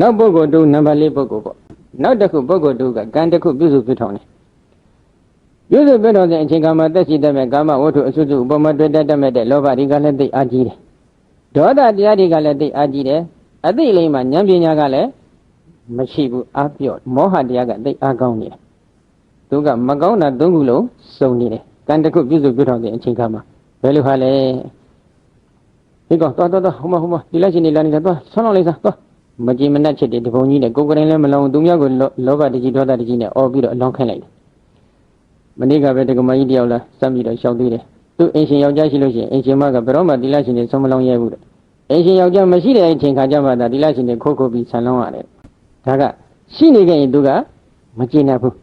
နောက်ပုဂ္ဂိုလ်တူနံပါတ်၄ပုဂ္ဂိုလ်ပေါ့နောက်တစ်ခုပုဂ္ဂိုလ်တူကကံတစ်ခုပြုစုပြုထောင်တယ်ပြုစုပြုထောင်တဲ့အချိန်ကမှတက်ရှိတတ်မဲ့ကာမဝတ္ထုအစွတ်စုဥပမာတွေ့တတ်တတ်မဲ့တဲ့လောဘတွေကလည်းသိအားကြီးတယ်ဒေါသတရားတွေကလည်းသိအားကြီးတယ်အသိလိမ့်မှာဉာဏ်ပညာကလည်းမရှိဘူးအားပြော့မောဟတရားကသိအားကောင်းနေတယ်သူကမကောင်းတာသုံးခုလုံးစုံနေတယ်ကံတစ်ခုပြုစုပြုထောင်တဲ့အချိန်ကမှဘယ်လိုဟာလဲဒီကောင်တော်တော်တော်ဟိုမဟိုမဒီလိုက်ရှင်နေလာနေတာသွားဆောင်းလောက်လိုက်စားသွား မကြည်မနှက်ချစ်တဲ့တပုံကြီးနဲ့ကိုယ်ကရင်လည်းမလုံးသူများကိုလောဘတကြီးဒေါသတကြီးနဲ့အော်ပြီးတော့အလောင်းခိုင်းလိုက်တယ်မနေ့ကပဲတက္ကမကြီးတယောက်လာစမ်းပြီးတော့ရှောက်သေးတယ်သူအင်ရှင်ယောက်ျားရှိလို့ရှိရင်အင်ရှင်မကဘယ်တော့မှဒီလိုက်ရှင်နေဆုံးမလောင်းရဲဘူးတဲ့အင်ရှင်ယောက်ျားမရှိတဲ့အချိန်ခါကျမှသာဒီလိုက်ရှင်နေခိုးခိုးပြီးဆန်လောင်းရတယ်ဒါကရှိနေခဲ့ရင်သူကမကြည်နပ်ဘူး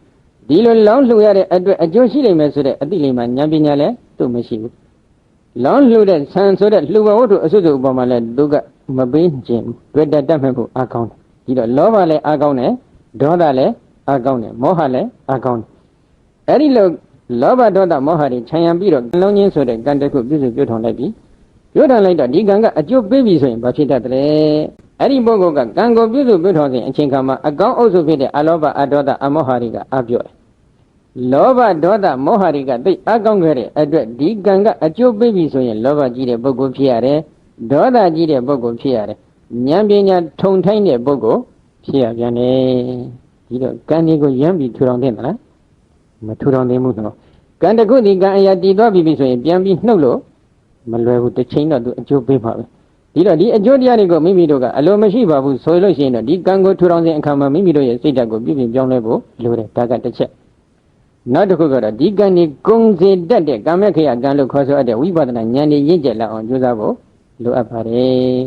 ဒီလိုလောင်းလှူရတဲ့အတွက်အကျိုးရှိနိုင်မယ်ဆိုတဲ့အတိလိမ္မာဉာဏ်ပညာလည်းသူ့မရှိဘူးလောင်းလှူတဲ့ဆန်ဆိုတဲ့လှူဘဝတ္ထုအစွတ်စုဥပမာလည်းသူက မပေးခြင်းတွေ့တတ်တတ်မဲ့ဖို့အကောင်းတယ်ဒီတော့လောဘလည်းအကောင်းတယ်ဒေါသလည်းအကောင်းတယ်မောဟလည်းအကောင်းတယ်အဲ့ဒီလိုလောဘဒေါသမောဟတွေခြံရံပြီးတော့လုံးချင်းဆိုတဲ့ကံတစ်ခုပြည့်စုံပြုထောင်လိုက်ပြီပြုထောင်လိုက်တော့ဒီကံကအကျိုးပေးပြီဆိုရင်ဘာဖြစ်တတ်တယ်အဲ့ဒီပုဂ္ဂိုလ်ကကံကိုပြည့်စုံပြုထောင်စဉ်အချိန်ခါမှာအကောင်းအုပ်စုဖြစ်တဲ့အလောဘအဒေါသအမောဟတွေကအပြော့တယ်လောဘဒေါသမောဟတွေကသိအကောင်းခဲ့တဲ့အတွက်ဒီကံကအကျိုးပေးပြီဆိုရင်လောဘကြီးတဲ့ပုဂ္ဂိုလ်ဖြစ်ရတယ် ဒေါသကြီးတဲ့ပုဂ္ဂိုလ်ဖြစ်ရတယ်ဉာဏ်ပညာထုံထိုင်းတဲ့ပုဂ္ဂိုလ်ဖြစ်ရပြန်တယ်ဒီတော့ကံတွေကိုရမ်းပြီးထူထောင်တဲ့မလားမထူထောင်သေးဘူးနော်ကံတစ်ခုဒီကံအရာတည်သွားပြီပြီဆိုရင်ပြန်ပြီးနှုတ်လို့မလွယ်ဘူးတစ်ချိန်တော့သူအကျိုးပေးပါပဲဒီတော့ဒီအကျိုးတရားတွေကိုမိမိတို့ကအလိုမရှိပါဘူးဆိုလို့ရှိရင်တော့ဒီကံကိုထူထောင်ခြင်းအခါမှာမိမိတို့ရဲ့စိတ်ဓာတ်ကိုပြုပြင်ပြောင်းလဲဖို့လိုတယ်ဒါကတစ်ချက်နောက်တစ်ခုကတော့ဒီကံဒီကုံစေတတ်တဲ့ကာမခေယကံလို့ခေါ်ဆိုအပ်တဲ့ဝိပဿနာဉာဏ်ဉာဏ်ရင့်ကျက်လာအောင်ကြိုးစားဖို့ လိုအပ်ပါတယ်